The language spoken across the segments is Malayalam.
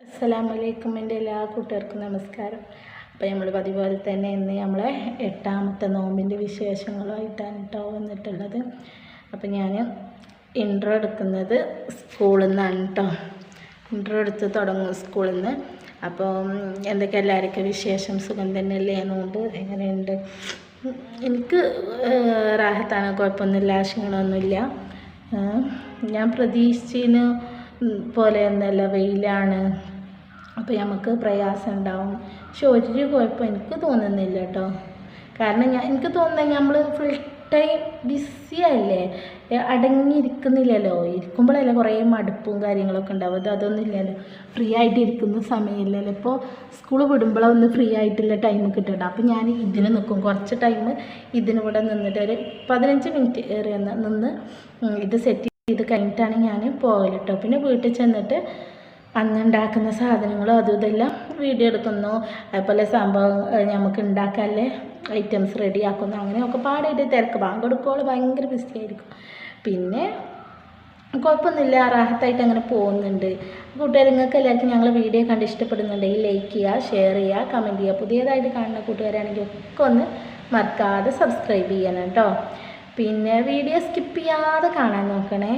അസ്സലാമു അലൈക്കും എന്റെ എല്ലാ കൂട്ടുകാർക്കും നമസ്കാരം. അപ്പോൾ നമ്മൾ പതിപോലെ തന്നെ ഇന്ന് നമ്മളെ എട്ടാമത്തെ നോമ്പിന്റെ വിശേഷങ്ങളുമായിട്ടാണ് കേട്ടോ വന്നിട്ടുള്ളത്. അപ്പോൾ ഞാൻ ഇൻട്രോ എടുക്കുന്നത് സ്കൂളിൽ നിന്നാണ് കേട്ടോ. ഇൻട്രോ എടുത്ത് തുടങ്ങും സ്കൂളിൽ നിന്ന്. അപ്പോൾ എന്തൊക്കെ എല്ലാവർക്കും വിശേഷം? സുഖം തന്നെയല്ലേ? നോമ്പ് എങ്ങനെയുണ്ട്? എനിക്ക് റാഹത്താണ് കുഴപ്പമൊന്നുമില്ല ക്ഷീണമൊന്നുമില്ല ഞാൻ പ്രതീക്ഷിച്ചതിന് പോലെയൊന്നുമല്ല വെയിലാണ്. അപ്പോൾ നമുക്ക് പ്രയാസം ഉണ്ടാവും. പക്ഷെ ഒരു കുഴപ്പം എനിക്ക് തോന്നുന്നില്ല കേട്ടോ കാരണം ഞാൻ എനിക്ക് തോന്നുന്നത് നമ്മൾ ഫുൾ ടൈം ബിസി അല്ലേ അടങ്ങിയിരിക്കുന്നില്ലല്ലോ. ഇരിക്കുമ്പോഴല്ലേ കുറേ മടുപ്പും കാര്യങ്ങളൊക്കെ ഉണ്ടാവും അത് അതൊന്നും ഇല്ലല്ലോ. ഫ്രീ ആയിട്ട് ഇരിക്കുന്ന സമയമില്ലല്ലോ ഇപ്പോൾ സ്കൂൾ വിടുമ്പോഴൊന്ന് ഫ്രീ ആയിട്ടുള്ള ടൈം കിട്ടണ്ട. അപ്പോൾ ഞാൻ ഇതിന് നിൽക്കും കുറച്ച് ടൈം ഇതിനിവിടെ നിന്നിട്ട് ഒരു പതിനഞ്ച് മിനിറ്റ് ഏറിയ നിന്ന് ഇത് സെറ്റ് ചെയ്ത് കഴിഞ്ഞിട്ടാണ് ഞാൻ പോകൽ കേട്ടോ പിന്നെ വീട്ടിൽ ചെന്നിട്ട് അന്ന് ഉണ്ടാക്കുന്ന സാധനങ്ങളും അതും ഇതെല്ലാം വീഡിയോ എടുക്കുന്നു അതുപോലെ സംഭവം നമുക്ക് ഉണ്ടാക്കാല്ലേ? ഐറ്റംസ് റെഡിയാക്കുന്നു അങ്ങനെയൊക്കെ പാടായിട്ട് തിരക്ക്. പങ്കെടുക്കുമ്പോൾ ഭയങ്കര ബിസി ആയിരിക്കും. പിന്നെ കുഴപ്പമൊന്നുമില്ല. റാഹത്തായിട്ട് അങ്ങനെ പോകുന്നുണ്ട്. കൂട്ടുകാർ നിങ്ങൾക്ക് എല്ലാവർക്കും ഞങ്ങൾ വീഡിയോ കണ്ട് ഇഷ്ടപ്പെടുന്നുണ്ടെങ്കിൽ ലൈക്ക് ചെയ്യുക ഷെയർ ചെയ്യുക കമന്റ് ചെയ്യുക. പുതിയതായിട്ട് കാണുന്ന കൂട്ടുകാരാണെങ്കിൽ ഒക്കെ ഒന്ന് മറക്കാതെ സബ്സ്ക്രൈബ് ചെയ്യണം കേട്ടോ. പിന്നെ വീഡിയോ സ്കിപ്പ് ചെയ്യാതെ കാണാൻ നോക്കണേ.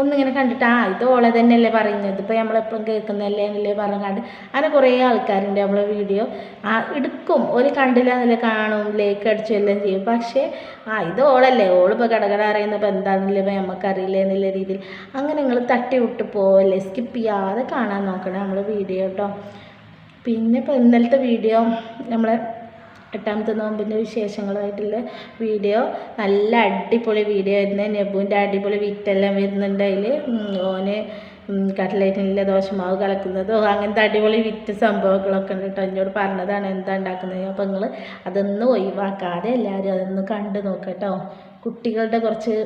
ഒന്നിങ്ങനെ കണ്ടിട്ട് ആ ഇത് ഓളെ തന്നെയല്ലേ പറയുന്നത്. ഇപ്പോൾ നമ്മളെപ്പോഴും കേൾക്കുന്നതല്ലേ എന്നല്ലേ പറഞ്ഞാണ്ട് അങ്ങനെ കുറേ ആൾക്കാരുണ്ട് നമ്മളെ വീഡിയോ. ആ എടുക്കും. ഒരു കണ്ടില്ല എന്നല്ലേ കാണും. ലൈക്ക് അടിച്ചു എല്ലാം ചെയ്യും. പക്ഷേ ആ ഇത് ഓളല്ലേ. ഓളിപ്പോൾ കടകട അറിയുന്നപ്പോൾ എന്താണെന്നില്ല ഇപ്പോൾ നമുക്കറിയില്ല എന്നുള്ള രീതിയിൽ. അങ്ങനെ നിങ്ങൾ തട്ടി വിട്ട് പോവല്ലേ. സ്കിപ്പ് ചെയ്യാതെ കാണാൻ നോക്കണം നമ്മളെ വീഡിയോ കേട്ടോ പിന്നെ ഇപ്പോൾ ഇന്നലത്തെ വീഡിയോ നമ്മളെ എട്ടാമത്തെ നോമ്പിന്റെ വിശേഷങ്ങളായിട്ടുള്ള വീഡിയോ. നല്ല അടിപൊളി വീഡിയോ ആയിരുന്നു. നെബുവിന്റെ അടിപൊളി വിറ്റെല്ലാം വരുന്നുണ്ട് അതിൽ ഓന് കട്ട്ലേറ്റിനുള്ള ദോശമാവ് കലക്കുന്നതോ അങ്ങനത്തെ അടിപൊളി വിറ്റ് സംഭവങ്ങളൊക്കെ ഉണ്ട് കേട്ടോ. എന്നോട് പറഞ്ഞതാണ് എന്താ ഉണ്ടാക്കുന്നത് അപ്പോൾ നിങ്ങൾ അതൊന്നും ഒഴിവാക്കാതെ എല്ലാവരും അതൊന്ന് കണ്ടു നോക്കാം കേട്ടോ. കുട്ടികളുടെ കുറച്ച്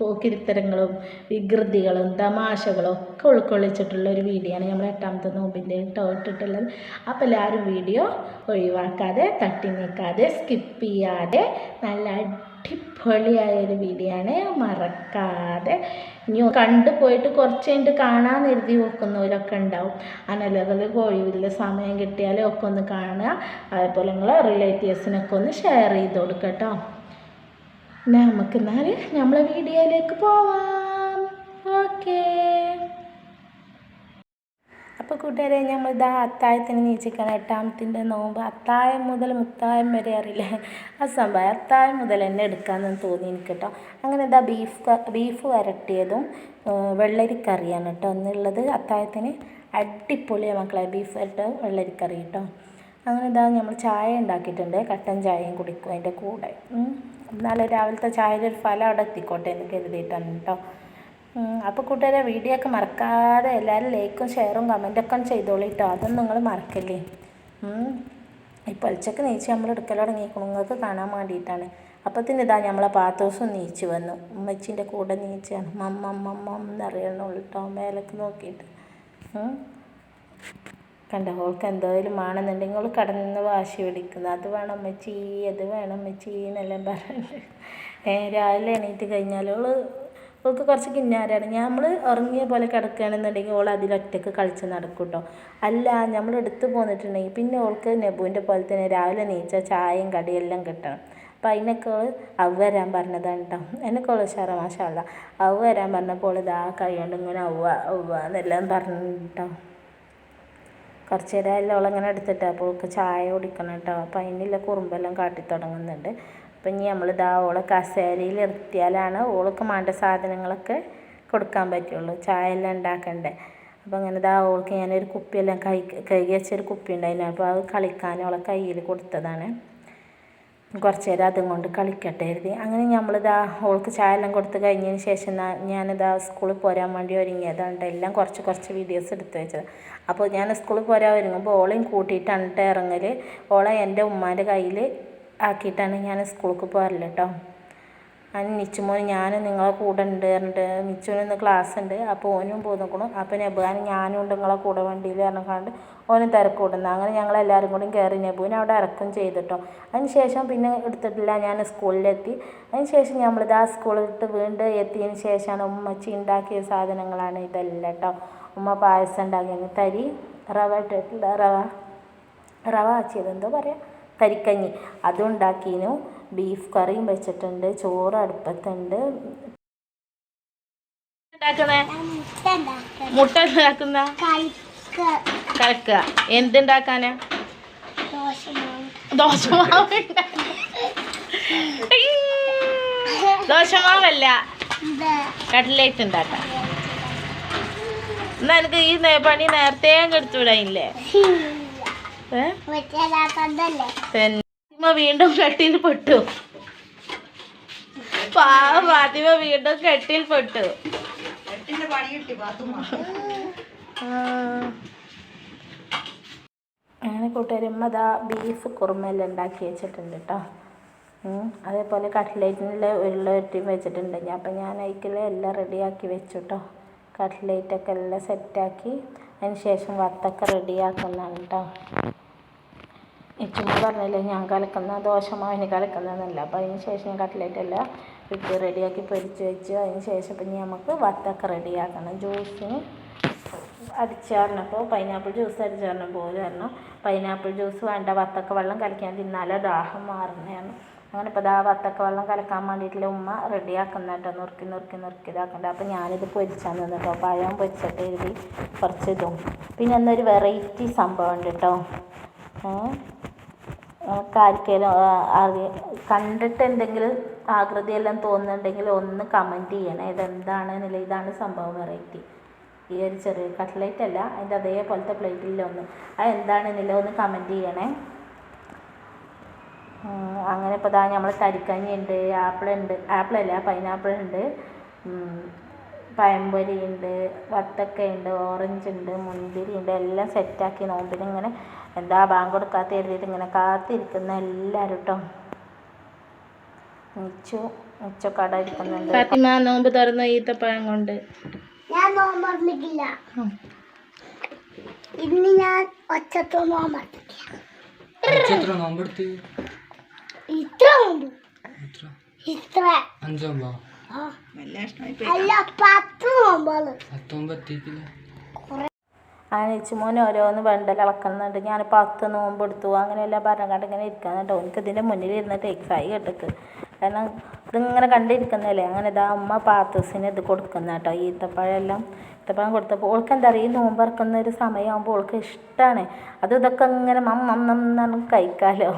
പോക്കിരിത്തരങ്ങളും വികൃതികളും തമാശകളും ഒക്കെ ഉൾക്കൊള്ളിച്ചിട്ടുള്ള ഒരു വീഡിയോ ആണ് നമ്മൾ എട്ടാമത്തെ നോമ്പിന്റെ ഇട്ടിട്ടുള്ളത്. അപ്പോൾ എല്ലാവരും വീഡിയോ ഒഴിവാക്കാതെ തട്ടി നീക്കാതെ സ്കിപ്പ് ചെയ്യാതെ നല്ല അടിപൊളിയായ ഒരു വീഡിയോ ആണ് മറക്കാതെ. ഇനി കണ്ടു പോയിട്ട് കുറച്ച് കഴിഞ്ഞിട്ട് കാണാൻ എഴുതി വെക്കുന്നവരൊക്കെ ഉണ്ടാവും. അനലകൾ ഒഴിവില്ല സമയം കിട്ടിയാലും ഒക്കെ ഒന്ന് കാണുക. അതേപോലെ നിങ്ങൾ റിലേറ്റീവ്സിനൊക്കെ ഒന്ന് ഷെയർ ചെയ്ത് കൊടുക്കുക കേട്ടോ. നമുക്ക് എന്നാൽ നമ്മളെ വീഡിയോയിലേക്ക് പോവാം. ഓക്കേ. അപ്പോൾ കൂട്ടുകാരെ നമ്മൾ ഇതാ അത്തായത്തിന് നീച്ചിക്കണം എട്ടാമത്തിന്റെ നോമ്പ്. അത്തായം മുതൽ മുത്തായം വരെ അറിയില്ല. ആ സംഭവം അത്തായം മുതൽ തന്നെ എടുക്കാമെന്ന് തോന്നി എനിക്ക് കേട്ടോ അങ്ങനെ ഇതാ ബീഫ് ബീഫ് വരട്ടിയതും വെള്ളരി വെള്ളരിക്കറിയാണ് കേട്ടോ. എന്നുള്ളത് അത്തായത്തിന് അടിപൊളിയാണ് മക്കളെ ബീഫ് വരട്ട് വെള്ളരിക്കറി കേട്ടോ. അങ്ങനെ ഇതാ നമ്മൾ ചായ ഉണ്ടാക്കിയിട്ടുണ്ട്. കട്ടൻ ചായയും കുടിക്കും അതിന്റെ കൂടെ. എന്നാലും രാവിലത്തെ ചായയുടെ ഒരു ഫലം അവിടെ എത്തിക്കോട്ടെ എന്ന് കരുതിയിട്ടാണ് കേട്ടോ. അപ്പോൾ കൂട്ടുകാരെ വീഡിയോ ഒക്കെ മറക്കാതെ എല്ലാവരും ലൈക്കും ഷെയറും കമന്റൊക്കെ ചെയ്തോളൂ കേട്ടോ അതൊന്നും നിങ്ങൾ മറക്കല്ലേ? ഇപ്പോൾ ഉച്ചയ്ക്ക് നീച്ച് നമ്മൾ എടുക്കൽ തുടങ്ങിയിരിക്കണം നിങ്ങൾക്ക് കാണാൻ വേണ്ടിയിട്ടാണ്. അപ്പത്തിന് ഇതാ നമ്മളെ പാത്തോസും നീച്ച് വന്നു. ഉമ്മച്ചിന്റെ കൂടെ നീച്ചാണ്. മമ്മ മമ്മ എന്നറിയണുള്ളൂ കേട്ടോ മേലേക്ക് നോക്കിയിട്ട്. കണ്ട ഓൾക്ക് എന്തായാലും ആണെന്നുണ്ടെങ്കിൽ ഓൾ കടന്ന് വാശി പിടിക്കുന്നു. അത് വേണം അമ്മച്ചി അത് വേണം അമ്മച്ചി എന്നെല്ലാം പറഞ്ഞിട്ട് രാവിലെ എണീറ്റ് കഴിഞ്ഞാൽ ഓൾ ഓൾക്ക് കുറച്ച് കിന്നാരാണ് നമ്മൾ ഉറങ്ങിയ പോലെ കിടക്കുകയാണെന്നുണ്ടെങ്കിൽ ഓൾ അതിലൊറ്റക്ക് കളിച്ച് നടക്കും കേട്ടോ അല്ല നമ്മൾ എടുത്ത് പോന്നിട്ടുണ്ടെങ്കിൽ പിന്നെ ഓൾക്ക് നെബുവിന്റെ പോലെ തന്നെ രാവിലെ നീച്ച ചായയും കടയും എല്ലാം കിട്ടണം. അപ്പം അതിനൊക്കെ ഓൾ അവ വരാൻ പറഞ്ഞതാണ് കേട്ടോ എന്നൊക്കെ ഓൾ ഉഷാറ മാഷല്ല അവ വരാൻ പറഞ്ഞപ്പോൾ ഇതാ കഴിയാണ്ട് ഇങ്ങനെ അവ അവ എന്നെല്ലാം പറഞ്ഞു കുറച്ച് നേരം എല്ലാം ഇങ്ങനെ എടുത്തിട്ട് അപ്പോൾ ഓൾക്ക് ചായ കുടിക്കണം കേട്ടോ. അപ്പോൾ അതിനുള്ള കുറുമ്പെല്ലാം കാട്ടി തുടങ്ങുന്നുണ്ട്. അപ്പം ഇനി നമ്മളിതാ ഓളെ കസേരയിൽ ഇരുത്തിയാലാണ് ഓൾക്ക് വേണ്ട സാധനങ്ങളൊക്കെ കൊടുക്കാൻ പറ്റുള്ളൂ. ചായ എല്ലാം ഉണ്ടാക്കണ്ടേ. അപ്പോൾ അങ്ങനെ ഇതാ ഓൾക്ക് ഞാനൊരു കുപ്പിയെല്ലാം കൈ കൈ വെച്ചൊരു കുപ്പി ഉണ്ടായിരുന്നു അപ്പോൾ അത് കളിക്കാൻ ഓളെ കയ്യിൽ കൊടുത്തതാണ്. കുറച്ച് നേരം അതും കൊണ്ട് കളിക്കട്ടെ കരുതി. അങ്ങനെ നമ്മളിതാ ഓൾക്ക് ചായ എല്ലാം കൊടുത്ത് കഴിഞ്ഞതിന് ശേഷം ഞാനിതാ സ്കൂളിൽ പോരാൻ വേണ്ടി ഒരുങ്ങിയതാണ് ട്ടോ. എല്ലാം കുറച്ച് കുറച്ച് വീഡിയോസ് എടുത്ത് വെച്ചത്. അപ്പോൾ ഞാൻ സ്കൂളിൽ പോരാൻ ഒരുങ്ങുമ്പോൾ ഓളെയും കൂട്ടിയിട്ടാണ് ട്ടോ ഇറങ്ങൽ ഓളെ എന്റെ ഉമ്മാന്റെ കയ്യിൽ ആക്കിയിട്ടാണ് ഞാൻ സ്കൂൾക്ക് പോരൽ കേട്ടോ അതിന് നിച്ചുമോന് ഞാനും നിങ്ങളെ കൂടെ ഉണ്ട് പറഞ്ഞിട്ട് നിച്ചുവിന് ഇന്ന് ക്ലാസ് ഉണ്ട് അപ്പോൾ ഓനും പോന്നിക്കണം അപ്പോൾ നെബുവാൻ ഞാനും ഉണ്ട് നിങ്ങളെ കൂടെ വണ്ടിയിൽ പറഞ്ഞാണ്ട് ഓനും തിരക്ക് കൂടുന്നു. അങ്ങനെ ഞങ്ങൾ എല്ലാവരും കൂടി കയറി നെബുവിനെ അവിടെ ഇറക്കും ചെയ്തിട്ടോ അതിന് ശേഷം പിന്നെ എടുത്തിട്ടില്ല ഞാൻ സ്കൂളിലെത്തി അതിന് ശേഷം നമ്മളിത് ആ സ്കൂളിലിട്ട് വീണ്ടും എത്തിയതിന് ശേഷമാണ് ഉമ്മച്ചി ഉണ്ടാക്കിയ സാധനങ്ങളാണ് ഇതെല്ലാം കേട്ടോ ഉമ്മ പായസം ഉണ്ടാക്കിയത് തരി റവ ഇട്ടിട്ടില്ല റവ റവ ആച്ചിയത് എന്തോ പറയാം? തരിക്കഞ്ഞി. അതും ഉണ്ടാക്കീനു ബീഫ് കറിയും വെച്ചിട്ടുണ്ട് ചോറ് അടുപ്പത്തുണ്ട്. മുട്ട ഉണ്ടാക്കുന്ന. കലക്കുക എന്തുണ്ടാക്കാനാ? ദോശമാവ് ദോശമാവല്ല കട്ട്ലേറ്റ് ഉണ്ടാക്കാം. എന്നാ എനിക്ക് ഈ നേ- പണി നേരത്തെ എടുത്തുവിടാനില്ലേ? തന്നെ ഫാത്തിമ വീണ്ടും കെട്ടിൽ പെട്ടു. പാവ ഫാത്തിമ വീണ്ടും കെട്ടിൽ പെട്ടു. അങ്ങനെ കൂട്ടുകാരമ്മ ദാ ബീഫ് കുറുമയെല്ലാം ഉണ്ടാക്കി വെച്ചിട്ടുണ്ട് കേട്ടോ അതേപോലെ കട്ട്ലേറ്റിനുള്ള ഉരുള ഉരുട്ടിയും വെച്ചിട്ടുണ്ട്. ഞാൻ അപ്പം ഞാൻ അതിൽ എല്ലാം റെഡിയാക്കി വെച്ചു കേട്ടോ കട്ട്ലേറ്റൊക്കെ എല്ലാം സെറ്റാക്കി. അതിന് ശേഷം വത്തൊക്കെ റെഡിയാക്കുന്നതാണ് കേട്ടോ ചുമ്മാ പറഞ്ഞില്ലേ ഞാൻ കലക്കുന്ന ദോശ മാവിന് കലക്കുന്നതെന്നല്ല അപ്പോൾ അതിന് ശേഷം ഞാൻ കട്ട്ലേറ്റ് എല്ലാം ഇട്ട് റെഡിയാക്കി പൊരിച്ച് വെച്ച് അതിന് ശേഷം പിന്നെ നമുക്ക് വത്തൊക്കെ റെഡിയാക്കണം. ജ്യൂസിന് അടിച്ചാറിനപ്പോൾ പൈനാപ്പിൾ ജ്യൂസ് അടിച്ചാറിന് പോലെ കാരണം പൈനാപ്പിൾ ജ്യൂസ് വേണ്ട വത്തക്ക വെള്ളം കലക്കാൻ തിന്നാലേ ദാഹം മാറുന്നതാണ്. അങ്ങനെ ഇപ്പോൾ ദാ വത്തക്ക വെള്ളം കലക്കാൻ വേണ്ടിയിട്ടുള്ള ഉമ്മ റെഡിയാക്കുന്ന കേട്ടോ നുറുക്കി നുറുക്കി നുറുക്കി ഇതാക്കണ്ട. അപ്പോൾ ഞാനിത് പൊരിച്ചാൽ നിന്ന് കേട്ടോ പഴം പൊരിച്ചിട്ട് എഴുതി കുറച്ച് ഇതും പിന്നെ എന്നൊരു വെറൈറ്റി സംഭവം ഉണ്ട് കേട്ടോ ആർക്കെങ്കിലും അറിയ കണ്ടിട്ട് എന്തെങ്കിലും ആകൃതി എല്ലാം തോന്നുന്നുണ്ടെങ്കിൽ ഒന്ന് കമന്റ് ചെയ്യണേ. എന്നുള്ള ഇതാണ് സംഭവം വെറൈറ്റി ഈ ഒരു ചെറിയ കട്ട്ലേറ്റ് അല്ല അതിന്റെ അതേപോലത്തെ പ്ലേറ്റിൽ ഒന്ന്. അത് എന്താണെന്നില്ല ഒന്ന് കമന്റ് ചെയ്യണേ. അങ്ങനെ ഇപ്പോൾ ഇതാ നമ്മൾ തരിക്കഞ്ഞി ഉണ്ട് ആപ്പിൾ ഉണ്ട്. ആപ്പിൾ അല്ല പൈനാപ്പിൾ ഉണ്ട് ഉം, പഴംപൊരി ഉണ്ട് വത്തക്ക ഉണ്ട് ഓറഞ്ച് ഉണ്ട് മുന്തിരി ഉണ്ട് എല്ലാം സെറ്റാക്കി നോമ്പിന് ഇങ്ങനെ എന്താ ബാങ്ക് കൊടുക്കാത്ത എഴുതിയിട്ട് ഇങ്ങനെ കാത്തിരിക്കുന്ന എല്ലാവരും കേട്ടോ മിച്ചു മിച്ചക്കട ഇരിക്കുന്നുണ്ട് ഫാത്തിമ നോമ്പ് തുറന്ന ഈത്തപ്പഴം കൊണ്ട്. ഞാൻ നോമ്പ് തുറന്നിട്ടില്ല. ഇന്ന് ഞാൻ ഒച്ചത്തോ നോമ്പറന്നിട്ടില്ല എത്ര നോമ്പെടുത്ത്. ഇത്ര ഉണ്ട് എത്ര? ഇത്ര. അഞ്ചൊമ്പോ അങ്ങനെ ഇച്ചുമോൻ ഓരോന്ന് വെണ്ട ഇളക്കുന്നുണ്ട് ഞാൻ പത്ത് നോമ്പ് എടുത്തു. അങ്ങനെയെല്ലാം പറഞ്ഞുകൊണ്ട് ഇങ്ങനെ ഇരിക്കാന്നുണ്ടോ എനിക്ക് ഇതിന്റെ മുന്നിൽ ഇരുന്നിട്ട് എക്സായി കേട്ടക്ക് കാരണം ഇതിങ്ങനെ കണ്ടിരിക്കുന്നല്ലേ അങ്ങനെ ഇതാ അമ്മ പാത്തൂസിന് ഇത് കൊടുക്കുന്ന കേട്ടോ. ഈത്തപ്പഴം എല്ലാം ഈത്തപ്പഴം കൊടുത്തപ്പോൾ ഓൾക്ക് എന്താ പറയുക ഈ നോമ്പ് ഇറക്കുന്ന ഒരു സമയമാകുമ്പോൾ ഓൾക്ക് ഇഷ്ടമാണ് അത് ഇതൊക്കെ ഇങ്ങനെ മം മം എന്നാണ് കഴിക്കാമല്ലോ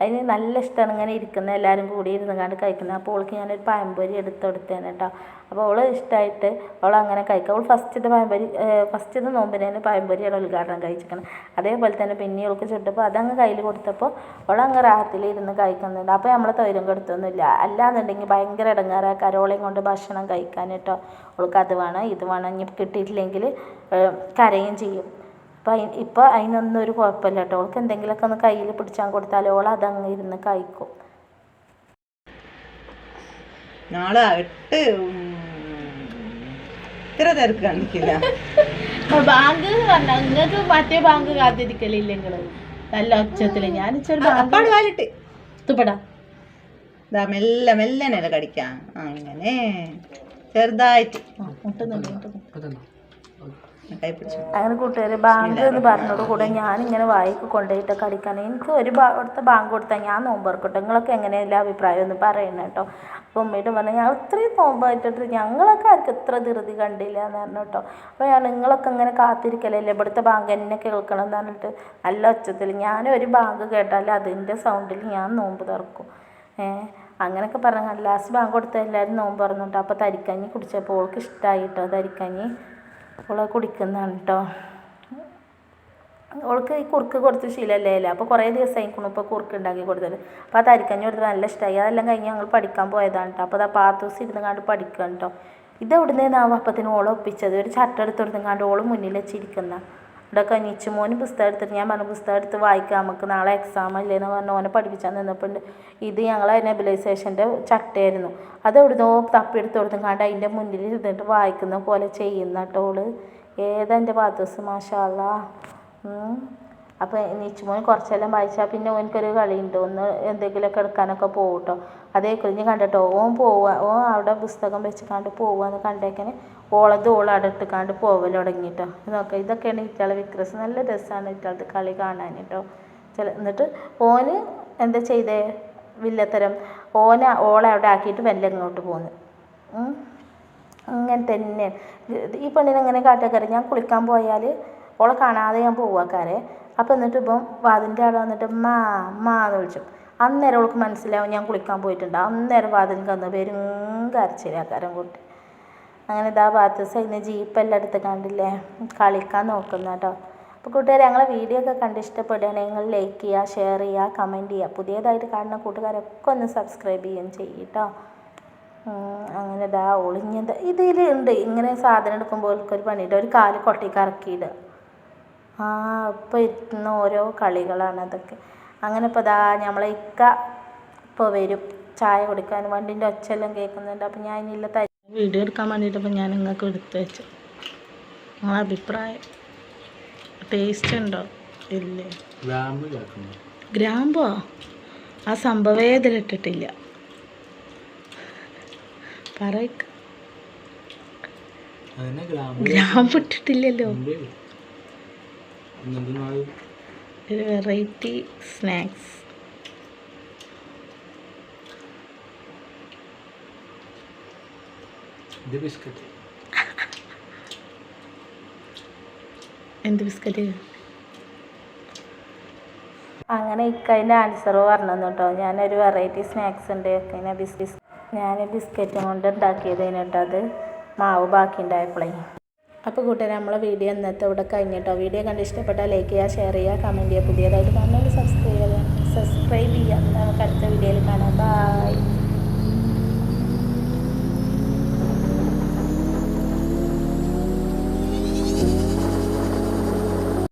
അതിന് നല്ല ഇഷ്ടമാണ് ഇങ്ങനെ ഇരിക്കുന്ന എല്ലാവരും കൂടി ഇരുന്ന് കണ്ട് കഴിക്കുന്നത്. അപ്പോൾ ഓൾക്ക് ഞാനൊരു പഴംപൊരി എടുത്ത് കൊടുത്തേനെ കേട്ടോ അപ്പോൾ അവൾ ഇഷ്ടമായിട്ട് അവൾ അങ്ങനെ കഴിക്കും. അവൾ ഫസ്റ്റത്തെ പഴംപൊരി ഫസ്റ്റത്തെ നോമ്പിന് തന്നെ പഴംപൊരിയാണ് ഉദ്ഘാടനം കഴിച്ചിരിക്കണം. അതേപോലെ തന്നെ പിന്നെ അവൾക്ക് ചുട്ടപ്പോൾ അതങ്ങ് കയ്യിൽ കൊടുത്തപ്പോൾ അവൾ അങ്ങ് റാഹത്തിൽ ഇരുന്ന് കഴിക്കുന്നുണ്ട്. അപ്പോൾ നമ്മളെ തൊയിലും കൊടുത്തൊന്നുമില്ല. അല്ലാന്നുണ്ടെങ്കിൽ ഭയങ്കര ഇടങ്ങാറാ കരോളയും കൊണ്ട് ഭക്ഷണം കഴിക്കാൻ കേട്ടോ അവൾക്ക് അത് വേണം ഇത് വേണം. ഇനി കിട്ടിയിട്ടില്ലെങ്കിൽ കരയും ചെയ്യും. അപ്പോൾ അതിന് ഇപ്പോൾ അതിനൊന്നും ഒരു കുഴപ്പമില്ല കേട്ടോ. ഓൾക്ക് എന്തെങ്കിലുമൊക്കെ ഒന്ന് കയ്യിൽ പിടിച്ചാൽ കൊടുത്താൽ ഓൾ അതങ്ങ് ഇരുന്ന് കഴിക്കും. നാളെ എട്ട് ഇത്ര തിരക്ക് കാണിക്കില്ല. ബാങ്ക് നിങ്ങൾക്ക് മറ്റേ ബാങ്ക് കാത്തിരിക്കലില്ല നിങ്ങൾ നല്ല ഒച്ചത്തിൽ. ഞാൻ അപ്പാട് വാലിട്ട്. തുപ്പടാ. ഇതാ മെല്ലെ നില കടിക്കാം. അങ്ങനെ ചെറുതായിട്ട്. അങ്ങനെ കൂട്ടുകാർ ബാങ്ക് എന്ന് പറഞ്ഞോട് കൂടെ ഞാനിങ്ങനെ വായിക്ക് കൊണ്ടുപോയിട്ട് അടിക്കാൻ എനിക്ക് ഒരു അവിടുത്തെ ബാങ്ക് കൊടുത്താൽ ഞാൻ നോമ്പറക്കട്ടെ നിങ്ങളൊക്കെ എങ്ങനെയല്ല അഭിപ്രായം ഒന്ന് പറയണം കേട്ടോ അപ്പോൾ ഉമ്മയോട് പറഞ്ഞു ഞാൻ ഇത്രയും നോമ്പായിട്ടിട്ട് ഞങ്ങളൊക്കെ ആർക്ക് ഇത്ര ധൃതി കണ്ടില്ല എന്ന് പറഞ്ഞു കേട്ടോ അപ്പോൾ ഞാൻ നിങ്ങളൊക്കെ ഇങ്ങനെ കാത്തിരിക്കലല്ലേ? ഇവിടുത്തെ ബാങ്ക് എന്നെ കേൾക്കണം എന്ന് പറഞ്ഞിട്ട് നല്ല ഒച്ചത്തിൽ ഞാനൊരു ബാങ്ക് കേട്ടാൽ അതിന്റെ സൗണ്ടിൽ ഞാൻ നോമ്പ് തുറക്കും. ഏഹ് അങ്ങനെയൊക്കെ പറഞ്ഞു ലാസ്റ്റ് ബാങ്ക് കൊടുത്ത എല്ലാവരും നോമ്പ് തുറന്നു കേട്ടോ അപ്പോൾ തരിക്കഞ്ഞി കുടിച്ചപ്പോൾ ഓൾക്ക് ഇഷ്ടമായി കേട്ടോ തരിക്കഞ്ഞി. ഓൾ കുടിക്കുന്നതാണ് കേട്ടോ ഓൾക്ക് ഈ കുറുക്ക് കൊടുത്ത് ശീലമല്ലേ അല്ലേ അപ്പോൾ കുറേ ദിവസമായി ഇപ്പോൾ കുറുക്ക് ഉണ്ടാക്കി കൊടുത്തത്. അപ്പോൾ അത് അരിക്കഞ്ഞ് കൊടുത്ത് നല്ല ഇഷ്ടമായി അതെല്ലാം കഴിഞ്ഞ് ഞങ്ങൾ പഠിക്കാൻ പോയതാണ് കേട്ടോ അപ്പോൾ അത് ആ പാത്തൂസ് ഇരുന്ന് കണ്ട് പഠിക്കുകയാണ് കേട്ടോ ഇത് എവിടുന്നേന്നാവും അപ്പത്തിന് ഓളെ ഒപ്പിച്ചത്? ഒരു ചട്ട എടുത്ത് കൊടുത്തും കണ്ട് ഓൾ മുന്നിൽ വെച്ചിരിക്കുന്ന ഇവിടെ കനിച്ച് മോന് പുസ്തകം എടുത്തിട്ട് ഞാൻ പറഞ്ഞു പുസ്തകം എടുത്ത് വായിക്കാം നമുക്ക് നാളെ എക്സാം അല്ലേന്ന് പറഞ്ഞു. ഓനെ പഠിപ്പിച്ചാൽ നിന്നപ്പോൾ ഇത് ഞങ്ങളെ നെബിലൈസേഷന്റെ ചട്ടയായിരുന്നു. അത് എവിടുന്നോ തപ്പിയെടുത്ത് കൊടുത്തും കണ്ട് അതിന്റെ മുന്നിൽ ഇരുന്നിട്ട് വായിക്കുന്ന പോലെ ചെയ്യുന്ന കേട്ടോൾ ഏതാ എന്റെ പാത്തോസ് മാഷാല്ല അപ്പോൾ നീച്ചുമോൻ കുറച്ചെല്ലാം വായിച്ചാൽ പിന്നെ ഓനക്കൊരു കളിയുണ്ട്? ഒന്ന് എന്തെങ്കിലുമൊക്കെ എടുക്കാനൊക്കെ പോകും കേട്ടോ അതേ കുഞ്ഞ് കണ്ടിട്ടോ ഓൻ പോവുക ഓൻ അവിടെ പുസ്തകം വെച്ചിക്കാണ്ട് പോവുകയെന്ന് കണ്ടേക്കനെ ഓളത് ഓളവിടെ ഇട്ടുകാണ്ട് പോവൽ തുടങ്ങിയിട്ടോ നോക്ക ഇതൊക്കെയാണ് ഇറ്റാളെ വിക്രസ്. നല്ല രസമാണ് ഇറ്റാളത്തെ കളി കാണാൻ കേട്ടോ ചില എന്നിട്ട് ഓന് എന്താ ചെയ്തേ? വില്ലത്തരം. ഓന ഓളെ അവിടെ ആക്കിയിട്ട് വല്ല ഇങ്ങോട്ട് പോന്ന്. അങ്ങനെ തന്നെ ഈ പെണ്ണിനെ എങ്ങനെ ഞാൻ കുളിക്കാൻ പോയാൽ ഓളെ കാണാതെ ഞാൻ പോവാക്കാരെ. അപ്പം എന്നിട്ട് ഇപ്പം വാതിന്റെ അവിടെ വന്നിട്ട് മാ മാ എന്ന് വിളിച്ചു. അന്നേരം അവൾക്ക് മനസ്സിലാവും ഞാൻ കുളിക്കാൻ പോയിട്ടുണ്ട്. അന്നേരം വാതിൽ വന്ന് വരും കരച്ചിലാക്കാരൻ കൂട്ടി. അങ്ങനെ ഇതാ ഭാഗത്ത് സൈഡിൽ ജീപ്പെല്ലാം എടുത്ത് കണ്ടില്ലേ? കളിക്കാൻ നോക്കുന്ന കേട്ടോ. അപ്പോൾ കൂട്ടുകാരെ ഞങ്ങളെ വീഡിയോ ഒക്കെ കണ്ട് ഇഷ്ടപ്പെടുകയാണെങ്കിൽ നിങ്ങൾ ലൈക്ക് ചെയ്യുക ഷെയർ ചെയ്യുക കമന്റ് ചെയ്യുക. പുതിയതായിട്ട് കാണുന്ന കൂട്ടുകാരൊക്കെ ഒന്ന് സബ്സ്ക്രൈബ് ചെയ്യുകയും ചെയ്യും കേട്ടോ. അങ്ങനെ ഇതാ ഒളിഞ്ഞത്. ഇതിലുണ്ട് ഇങ്ങനെ സാധനം എടുക്കുമ്പോൾ ഒരു പണിയിട്ട് ഒരു കാൽ കൊട്ടേക്ക് ഇറക്കിയിടുക ആ ഇപ്പോൾ ഇരുത്തുന്ന ഓരോ കളികളാണ് അതൊക്കെ. അങ്ങനെ ഇപ്പോൾ ദാ നമ്മളെ ഇക്ക ഇപ്പോൾ വരും. ചായ കുടിക്കാൻ വണ്ടിന്റെ ഒച്ചയെല്ലാം കേൾക്കുന്നുണ്ട്. അപ്പം ഞാൻ ഇനി തരി വീഡിയോ എടുക്കാൻ വേണ്ടിയിട്ടപ്പോൾ ഞാൻ നിങ്ങൾക്ക് എടുത്ത് വെച്ചു. നിങ്ങളെ അഭിപ്രായം? ടേസ്റ്റ് ഉണ്ടോ? ഇല്ലേ? ഗ്രാമ്പ് ആ സംഭവേ ഇതിലിട്ടിട്ടില്ല പറയക്ക ഗ്രാമ്പ് ഇട്ടിട്ടില്ലല്ലോ. ഒരു വെറൈറ്റി സ്നാക്സ്. എന്ത് ബിസ്ക്കറ്റ്? അങ്ങനെ ഇക്കതിന്റെ ആൻസർ പറഞ്ഞു കേട്ടോ ഞാനൊരു വെറൈറ്റി സ്നാക്സ് ഉണ്ട്. ഇക്കതിനെ ബിസ്ക്കറ്റ് ഞാൻ ബിസ്ക്കറ്റും കൊണ്ട് ഉണ്ടാക്കിയതിന് കേട്ടോ അത് മാവ് ബാക്കി ഉണ്ടായപ്പോഴേ അപ്പോൾ കൂട്ടുകാരെ നമ്മളെ വീഡിയോ ഇന്നത്തെ ഇവിടെ കഴിഞ്ഞിട്ടോ? വീഡിയോ കണ്ട് ഇഷ്ടപ്പെട്ടാൽ ലൈക്ക് ചെയ്യുക ഷെയർ ചെയ്യുക കമന്റ് ചെയ്യുക. പുതിയതായിട്ട് കാണുന്നവർ സബ്സ്ക്രൈബ് ചെയ്യുക സബ്സ്ക്രൈബ് ചെയ്യുക നമുക്ക് അടുത്ത വീഡിയോയിൽ കാണാം. ബൈ